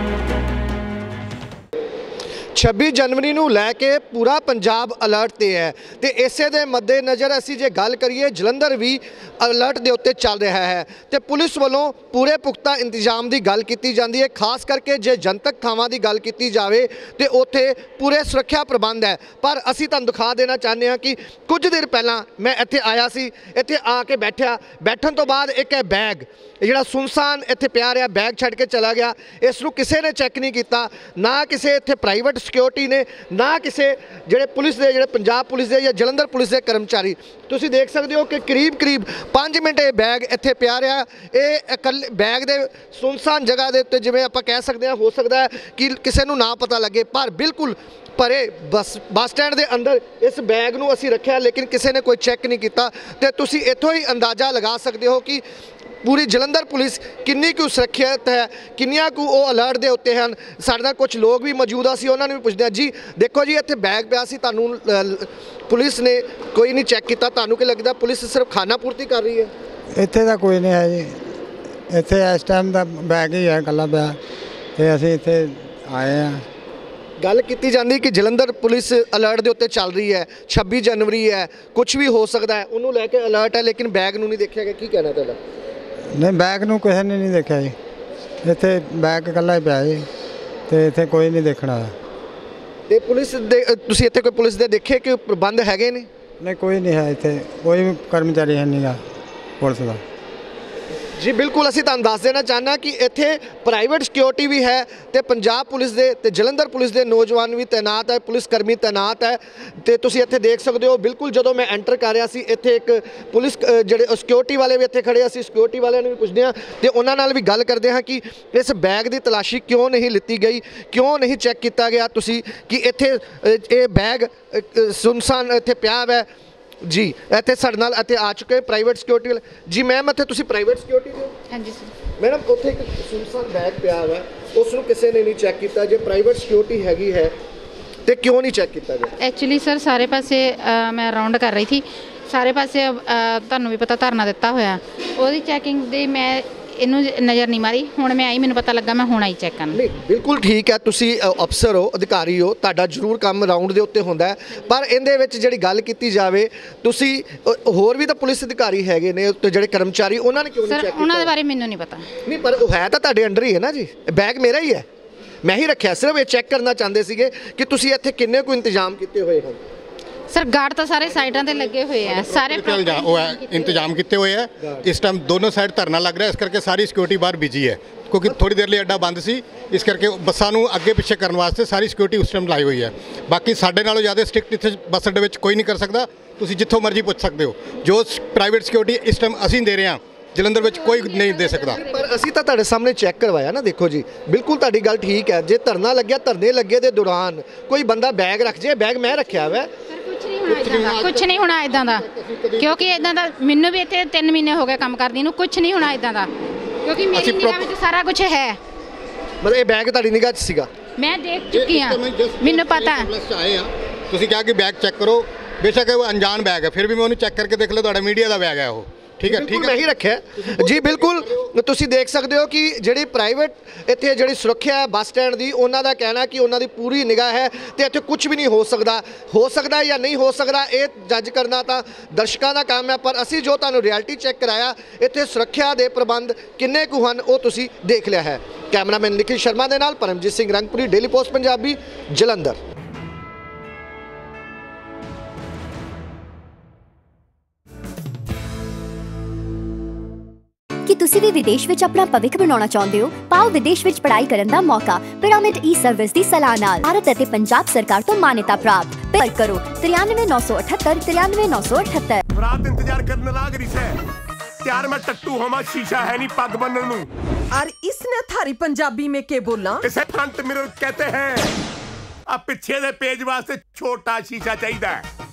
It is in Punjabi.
Thank you. 26 ਜਨਵਰੀ ਨੂੰ ਲੈ ਕੇ ਪੂਰਾ ਪੰਜਾਬ ਅਲਰਟ ਤੇ ਹੈ ਤੇ ਇਸੇ ਦੇ ਮੱਦੇਨਜ਼ਰ ਅਸੀਂ ਜੇ ਗੱਲ ਕਰੀਏ, ਜਲੰਧਰ ਵੀ ਅਲਰਟ ਦੇ ਉੱਤੇ ਚੱਲ ਰਿਹਾ ਹੈ ਤੇ ਪੁਲਿਸ ਵੱਲੋਂ ਪੂਰੇ ਪੁਖਤਾ ਇੰਤਜ਼ਾਮ ਦੀ ਗੱਲ ਕੀਤੀ ਜਾਂਦੀ ਹੈ। ਖਾਸ ਕਰਕੇ ਜੇ ਜਨਤਕ ਥਾਵਾਂ ਦੀ ਗੱਲ ਕੀਤੀ ਜਾਵੇ ਤੇ ਉੱਥੇ ਪੂਰੇ ਸੁਰੱਖਿਆ ਪ੍ਰਬੰਧ ਹੈ। ਪਰ ਅਸੀਂ ਤੁਹਾਨੂੰ ਦਿਖਾ ਦੇਣਾ ਚਾਹੁੰਦੇ ਹਾਂ ਕਿ ਕੁਝ ਦਿਨ ਪਹਿਲਾਂ ਮੈਂ ਇੱਥੇ ਆਇਆ ਸੀ, ਇੱਥੇ ਆ ਕੇ ਬੈਠਿਆ। ਬੈਠਣ ਤੋਂ ਬਾਅਦ ਇੱਕ ਹੈ ਬੈਗ, ਜਿਹੜਾ ਸੁਨਸਾਨ ਇੱਥੇ ਪਿਆ ਰਿਹਾ, ਬੈਗ ਛੱਡ ਕੇ ਚਲਾ ਗਿਆ। ਇਸ ਨੂੰ ਕਿਸੇ ਨੇ ਚੈੱਕ ਨਹੀਂ ਕੀਤਾ, ਨਾ ਕਿਸੇ ਇੱਥੇ ਪ੍ਰਾਈਵੇਟ ਸਿਕਿਉਰਿਟੀ ਨੇ, ਨਾ ਕਿਸੇ ਜਿਹੜੇ ਪੁਲਿਸ ਦੇ, ਜਿਹੜੇ ਪੰਜਾਬ ਪੁਲਿਸ ਦੇ ਜਾਂ ਜਲੰਧਰ ਪੁਲਿਸ ਦੇ ਕਰਮਚਾਰੀ। ਤੁਸੀਂ ਦੇਖ ਸਕਦੇ ਹੋ ਕਿ ਕਰੀਬ ਕਰੀਬ 5 ਮਿੰਟ ਇਹ ਬੈਗ ਇੱਥੇ ਪਿਆ ਰਿਹਾ। ਇਹ ਇਕੱਲੇ ਬੈਗ ਦੇ ਸੁਨਸਾਨ ਜਗ੍ਹਾ ਦੇ ਉੱਤੇ ਜਿਵੇਂ ਆਪਾਂ ਕਹਿ ਸਕਦੇ ਹਾਂ, ਹੋ ਸਕਦਾ ਹੈ ਕਿ ਕਿਸੇ ਨੂੰ ਨਾ ਪਤਾ ਲੱਗੇ, ਪਰ ਬਿਲਕੁਲ ਭਰੇ ਬੱਸ ਬੱਸ ਸਟੈਂਡ ਦੇ ਅੰਦਰ ਇਸ ਬੈਗ ਨੂੰ ਅਸੀਂ ਰੱਖਿਆ, ਲੇਕਿਨ ਕਿਸੇ ਨੇ ਕੋਈ ਚੈੱਕ ਨਹੀਂ ਕੀਤਾ। ਤੇ ਤੁਸੀਂ ਇੱਥੋਂ ਹੀ ਅੰਦਾਜ਼ਾ ਲਗਾ ਸਕਦੇ ਹੋ ਕਿ ਪੂਰੀ ਜਲੰਧਰ ਪੁਲਿਸ ਕਿੰਨੀ ਕੁ ਸੁਰੱਖਿਅਤ ਹੈ ਕਿੰਨੀਆਂ ਕੁ ਉਹ ਅਲਰਟ ਦੇ ਉੱਤੇ ਹਨ ਸਾਡੇ ਨਾਲ ਕੁਝ ਲੋਕ ਵੀ ਮੌਜੂਦ ਆ ਸੀ ਉਹਨਾਂ ਨੂੰ ਵੀ ਪੁੱਛਦੇ ਆ ਜੀ ਦੇਖੋ ਜੀ ਇੱਥੇ ਬੈਗ ਪਿਆ ਸੀ ਤੁਹਾਨੂੰ ਪੁਲਿਸ ਨੇ ਕੋਈ ਨਹੀਂ ਚੈੱਕ ਕੀਤਾ ਤੁਹਾਨੂੰ ਕੀ ਲੱਗਦਾ ਪੁਲਿਸ ਸਿਰਫ ਖਾਣਾ ਪੂਰਤੀ ਕਰ ਰਹੀ ਹੈ? ਇੱਥੇ ਤਾਂ ਕੋਈ ਨਹੀਂ ਹੈ ਜੀ। ਇੱਥੇ ਇਸ ਟਾਈਮ ਦਾ ਬੈਗ ਹੀ ਹੈ ਇਕੱਲਾ ਪਿਆ। ਤੇ ਅਸੀਂ ਇੱਥੇ ਆਏ ਆ ਗੱਲ ਕੀਤੀ ਜਾਂਦੀ ਕਿ ਜਲੰਧਰ ਪੁਲਿਸ ਅਲਰਟ ਦੇ ਉੱਤੇ ਚੱਲ ਰਹੀ ਹੈ 26 ਜਨਵਰੀ ਹੈ ਕੁਝ ਵੀ ਹੋ ਸਕਦਾ ਹੈ ਉਹਨੂੰ ਲੈ ਕੇ ਅਲਰਟ ਹੈ ਲੇਕਿਨ ਬੈਗ ਨੂੰ ਨਹੀਂ ਦੇਖਿਆ ਗਿਆ। ਕੀ ਕਹਿਣਾ ਤੁਹਾਡਾ? ਨਹੀਂ ਬੈਗ ਨੂੰ ਕਿਸੇ ਨੇ ਨਹੀਂ ਦੇਖਿਆ ਜੀ। ਇੱਥੇ ਬੈਗ ਇਕੱਲਾ ਹੀ ਪਿਆ ਜੀ ਤੇ ਇੱਥੇ ਕੋਈ ਨਹੀਂ ਦੇਖਣ ਆਇਆ। ਤੇ ਪੁਲਿਸ ਦੇ ਅ, ਤੁਸੀਂ ਇੱਥੇ ਕੋਈ ਪੁਲਿਸ ਦੇ ਦੇਖੇ ਕਿ ਪ੍ਰਬੰਧ ਹੈਗੇ ਨੇ? ਨਹੀਂ ਕੋਈ ਨਹੀਂ ਹੈ ਇੱਥੇ ਕੋਈ ਵੀ ਕਰਮਚਾਰੀ ਹੈ ਨਹੀਂਗਾ ਪੁਲਿਸ ਦਾ। ਜੀ, ਬਿਲਕੁਲ ਅਸੀਂ ਤੁਹਾਨੂੰ ਦੱਸ ਦੇਣਾ ਚਾਹੁੰਦਾ ਕਿ ਇੱਥੇ ਪ੍ਰਾਈਵੇਟ ਸਿਕਿਉਰਿਟੀ ਵੀ ਹੈ ਤੇ ਪੰਜਾਬ ਪੁਲਿਸ ਦੇ ਤੇ ਜਲੰਧਰ ਪੁਲਿਸ ਦੇ ਨੌਜਵਾਨ ਵੀ ਤਾਇਨਾਤ ਹੈ ਪੁਲਿਸ ਕਰਮੀ ਤਾਇਨਾਤ ਹੈ ਤੇ ਤੁਸੀਂ ਇੱਥੇ ਦੇਖ ਸਕਦੇ ਹੋ, ਬਿਲਕੁਲ ਜਦੋਂ ਮੈਂ ਐਂਟਰ ਕਰ ਰਿਹਾ ਸੀ, ਇੱਥੇ ਇੱਕ ਪੁਲਿਸ ਜਿਹੜੇ ਸਿਕਿਉਰਿਟੀ ਵਾਲੇ ਵੀ ਇੱਥੇ ਖੜੇ ਅਸੀਂ ਸਿਕਿਉਰਿਟੀ ਵਾਲਿਆਂ ਨੂੰ ਵੀ ਪੁੱਛਦੇ ਹਾਂ ਤੇ ਉਹਨਾਂ ਨਾਲ ਵੀ ਗੱਲ ਕਰਦੇ ਹਾਂ ਕਿ ਇਸ ਬੈਗ ਦੀ ਤਲਾਸ਼ੀ ਕਿਉਂ ਨਹੀਂ ਲਿੱਤੀ ਗਈ, ਕਿਉਂ ਨਹੀਂ ਚੈੱਕ ਕੀਤਾ ਗਿਆ ਤੁਸੀਂ, ਕਿ ਇੱਥੇ ਇਹ ਬੈਗ ਸੁਨਸਾਨ ਇੱਥੇ ਪਿਆ ਹੈ। ਜੀ ਇੱਥੇ ਸਾਡੇ ਨਾਲ ਇੱਥੇ ਆ ਚੁੱਕੇ ਪ੍ਰਾਈਵੇਟ ਸਿਕਿਉਰਿਟੀ ਜੀ ਮੈਮ ਇੱਥੇ ਤੁਸੀਂ ਪ੍ਰਾਈਵੇਟ ਸਿਕਿਉਰਿਟੀ ਦੇ? ਹਾਂਜੀ ਸਰ ਮੈਡਮ ਉੱਥੇ ਇੱਕ ਸੁਨਸਾਨ ਬੈਗ ਪਿਆ ਹੋਇਆ ਉਸ ਨੂੰ ਕਿਸੇ ਨੇ ਨਹੀਂ ਚੈੱਕ ਕੀਤਾ ਜੇ ਪ੍ਰਾਈਵੇਟ ਸਿਕਿਉਰਿਟੀ ਹੈਗੀ ਹੈ ਤੇ ਕਿਉਂ ਨਹੀਂ ਚੈੱਕ ਕੀਤਾ ਗਿਆ? ਐਕਚੁਅਲੀ ਸਰ ਸਾਰੇ ਪਾਸੇ ਮੈਂ ਰਾਉਂਡ ਕਰ ਰਹੀ ਸੀ। ਸਾਰੇ ਪਾਸੇ ਤੁਹਾਨੂੰ ਵੀ ਪਤਾ ਧਰਨਾ ਦਿੱਤਾ ਹੋਇਆ। ਉਹਦੀ ਚੈਕਿੰਗ ਦੀ ਮੈਂ ਇਹਨੂੰ ਨਜ਼ਰ ਨਹੀਂ ਮਾਰੀ। ਹੁਣ ਮੈਂ ਆਈ ਮੈਨੂੰ ਪਤਾ ਲੱਗਾ ਮੈਂ ਹੁਣ ਆਈ ਚੈੱਕ ਕਰਨ। ਨਹੀਂ ਬਿਲਕੁਲ ਠੀਕ ਹੈ ਤੁਸੀਂ ਅ, ਅਫਸਰ ਹੋ ਅਧਿਕਾਰੀ ਹੋ ਤੁਹਾਡਾ ਜ਼ਰੂਰ ਕੰਮ ਰਾਉਂਡ ਦੇ ਉੱਤੇ ਹੁੰਦਾ ਹੈ। ਪਰ ਇਹਦੇ ਵਿੱਚ ਜਿਹੜੀ ਗੱਲ ਕੀਤੀ ਜਾਵੇ ਤੁਸੀਂ ਅ, ਹੋਰ ਵੀ ਤਾਂ ਪੁਲਿਸ ਅਧਿਕਾਰੀ ਹੈਗੇ ਨੇ ਤੇ ਜਿਹੜੇ ਕਰਮਚਾਰੀ ਉਹਨਾਂ ਨੇ ਕਿਉਂ ਨਹੀਂ ਸਰ ਚੈੱਕ ਉਹਨਾਂ ਦੇ ਕੀਤਾ? ਬਾਰੇ ਮੈਨੂੰ ਨਹੀਂ ਪਤਾ। ਨਹੀਂ ਪਰ ਉਹ ਹੈ ਤਾਂ ਤੁਹਾਡੇ ਅੰਡਰ ਹੀ ਹੈ ਨਾ ਜੀ। ਬੈਗ ਮੇਰਾ ਹੀ ਹੈ। ਮੈਂ ਹੀ ਰੱਖਿਆ ਸਿਰਫ ਇਹ ਚੈੱਕ ਕਰਨਾ ਚਾਹੁੰਦੇ ਸੀਗੇ ਕਿ ਤੁਸੀਂ ਇੱਥੇ ਕਿੰਨੇ ਕੁ ਇੰਤਜ਼ਾਮ ਕੀਤੇ ਹੋਏ ਹਨ ਸਰ ਗਾਰਡ ਤਾਂ ਸਾਰੇ ਸਾਈਡਾਂ ਤੇ ਲੱਗੇ ਹੋਏ ਆ ਸਾਰੇ ਚੱਲ ਜਾ ਉਹ ਹੈ ਇੰਤਜ਼ਾਮ ਕੀਤੇ ਹੋਏ ਹੈ ਇਸ ਟਾਈਮ ਦੋਨੋਂ ਸਾਈਡ ਧਰਨਾ ਲੱਗ ਰਿਹਾ ਇਸ ਕਰਕੇ ਸਾਰੀ ਸਿਕਿਉਰਿਟੀ ਬਾਹਰ ਬਿਜ਼ੀ ਹੈ। ਕਿਉਂਕਿ ਥੋੜੀ ਦੇਰ ਲਈ ਅੱਡਾ ਬੰਦ ਸੀ ਇਸ ਕਰਕੇ ਬੱਸਾਂ ਨੂੰ ਅੱਗੇ ਪਿੱਛੇ ਕਰਨ ਵਾਸਤੇ ਸਾਰੀ ਸਿਕਿਉਰਿਟੀ ਉਸ ਟਾਈਮ ਲਾਈ ਹੋਈ ਹੈ। ਬਾਕੀ ਸਾਡੇ ਨਾਲੋਂ ਜ਼ਿਆਦਾ ਸਟ੍ਰਿਕਟ ਇੱਥੇ ਬੱਸ ਅੱਡੇ ਵਿੱਚ ਕੋਈ ਨਹੀਂ ਕਰ ਸਕਦਾ ਤੁਸੀਂ ਜਿੱਥੋਂ ਮਰਜ਼ੀ ਪੁੱਛ ਸਕਦੇ ਹੋ। ਜੋ ਪ੍ਰਾਈਵੇਟ ਸਿਕਿਉਰਿਟੀ ਇਸ ਟਾਈਮ ਅਸੀਂ ਦੇ ਰਹੇ ਹਾਂ ਜਲੰਧਰ ਵਿੱਚ ਕੋਈ ਨਹੀਂ ਦੇ ਸਕਦਾ। ਪਰ ਅਸੀਂ ਤਾਂ ਤੁਹਾਡੇ ਸਾਹਮਣੇ ਚੈੱਕ ਕਰਵਾਇਆ ਨਾ ਦੇਖੋ ਜੀ। ਬਿਲਕੁਲ ਤੁਹਾਡੀ ਗੱਲ ਠੀਕ ਹੈ ਜੇ ਧਰਨਾ ਲੱਗਿਆ ਧਰਨੇ ਲੱਗੇ ਦੇ ਦੌਰਾਨ ਕੋਈ ਬੰਦਾ ਬੈਗ ਰੱਖ ਜੇ ਬੈਗ ਮੈਂ ਰੱਖਿਆ ਹੋਇਆ ਕੁਝ ਨਹੀਂ ਹੋਣਾ ਇਦਾਂ ਦਾ। ਕਿਉਂਕਿ ਇਦਾਂ ਦਾ ਮੈਨੂੰ ਵੀ ਇੱਥੇ 3 ਮਹੀਨੇ ਹੋ ਗਏ ਕੰਮ ਕਰਦੀ ਨੂੰ ਕੁਝ ਨਹੀਂ ਹੋਣਾ ਇਦਾਂ ਦਾ। ਕਿਉਂਕਿ ਮੇਰੀ ਅਸੀਂ ਨਿਗਾਹ ਵਿੱਚ ਸਾਰਾ ਕੁਝ ਹੈ। ਮਤਲਬ ਇਹ ਬੈਗ ਤੁਹਾਡੀ ਨਿਗਾਹ 'ਚ ਸੀਗਾ? ਮੈਂ ਦੇਖ ਚੁੱਕੀ ਹਾਂ। ਮੈਨੂੰ ਪਤਾ ਹੈ। ਆਏ ਆ। ਤੁਸੀਂ ਕਿਹਾ ਕਿ ਬੈਗ ਚੈੱਕ ਕਰੋ। ਬੇਸ਼ੱਕ ਇਹ ਅਣਜਾਣ ਬੈਗ ਹੈ ਫਿਰ ਵੀ ਮੈਂ ਉਹਨੂੰ ਚੈੱਕ ਕਰਕੇ ਦੇਖ ਲਿਆ ਤੁਹਾਡਾ ਮੀਡੀਆ ਦਾ ਬੈਗ ਹੈ ਉਹ। ਠੀਕ ਹੈ ਠੀਕ ਮੈਂ ਹੈ ਹੀ ਰੱਖਿਆ। ਹੈ। ਜੀ ਬਿਲਕੁਲ ਤੁਸੀਂ ਦੇਖ ਸਕਦੇ ਹੋ ਕਿ ਜਿਹੜੀ ਪ੍ਰਾਈਵੇਟ ਇੱਥੇ ਜਿਹੜੀ ਸੁਰੱਖਿਆ ਹੈ ਬੱਸ ਸਟੈਂਡ ਦੀ ਉਹਨਾਂ ਦਾ ਕਹਿਣਾ ਕਿ ਉਹਨਾਂ ਦੀ ਪੂਰੀ ਨਿਗਾਹ ਹੈ ਤੇ ਇੱਥੇ ਕੁਝ ਵੀ ਨਹੀਂ ਹੋ ਸਕਦਾ। ਹੋ ਸਕਦਾ ਹੈ ਜਾਂ ਨਹੀਂ ਹੋ ਸਕਦਾ ਇਹ ਜੱਜ ਕਰਨਾ ਤਾਂ ਦਰਸ਼ਕਾਂ ਦਾ ਕੰਮ ਹੈ ਪਰ ਅਸੀਂ ਜੋ ਤੁਹਾਨੂੰ ਰਿਐਲਿਟੀ ਚੈੱਕ ਕਰਾਇਆ ਇੱਥੇ ਸੁਰੱਖਿਆ ਦੇ ਪ੍ਰਬੰਧ ਕਿੰਨੇ ਕੁ ਹਨ ਉਹ ਤੁਸੀਂ ਦੇਖ ਲਿਆ ਹੈ। ਕੈਮਰਾਮੈਨ ਨਿਖਿਲ ਸ਼ਰਮਾ ਦੇ ਨਾਲ ਪਰਮਜੀਤ ਸਿੰਘ ਰੰਗਪੁਰੀ ਡੇਲੀ ਪੋਸਟ ਪੰਜਾਬੀ ਜਲੰਧਰ। ਕੀ ਤੁਸੀਂ ਵੀ ਵਿਦੇਸ਼ ਵਿੱਚ ਆਪਣਾ ਭਵਿੱਖ ਬਣਾਉਣਾ ਚਾਹੁੰਦੇ ਹੋ ਪਾਓ ਵਿਦੇਸ਼ ਵਿੱਚ ਪੜ੍ਹਾਈ ਕਰਨ ਦਾ ਮੌਕਾ ਪਿਰਾਮਿਡ ਈ ਸਰਵਿਸ ਦੀ ਸਲਾਹ ਨਾਲ ਭਾਰਤ ਅਤੇ ਪੰਜਾਬ ਸਰਕਾਰ ਤੋਂ ਮਾਨਤਾ ਪ੍ਰਾਪਤ ਪਰ ਕਰੋ 93978 93978 ਰਾਤ ਇੰਤਜ਼ਾਰ ਕਰਨ ਲੱਗ ਰਹੀ ਸੈ ਤਿਆਰ ਮੈਂ ਟੱਟੂ ਹੋਵਾਂ ਸ਼ੀਸ਼ਾ ਹੈ ਨਹੀਂ ਪੱਗ ਬੰਨਣ ਨੂੰ और इसने थारी पंजाबी में के बोला ਇਸੇ ਫਰੰਟ ਮਿਰਰ ਕਹਤੇ ਹੈ ਆ ਪਿੱਛੇ ਦੇ ਪੇਜ ਵਾਸਤੇ ਛੋਟਾ ਸ਼ੀਸ਼ਾ ਚਾਹੀਦਾ ਹੈ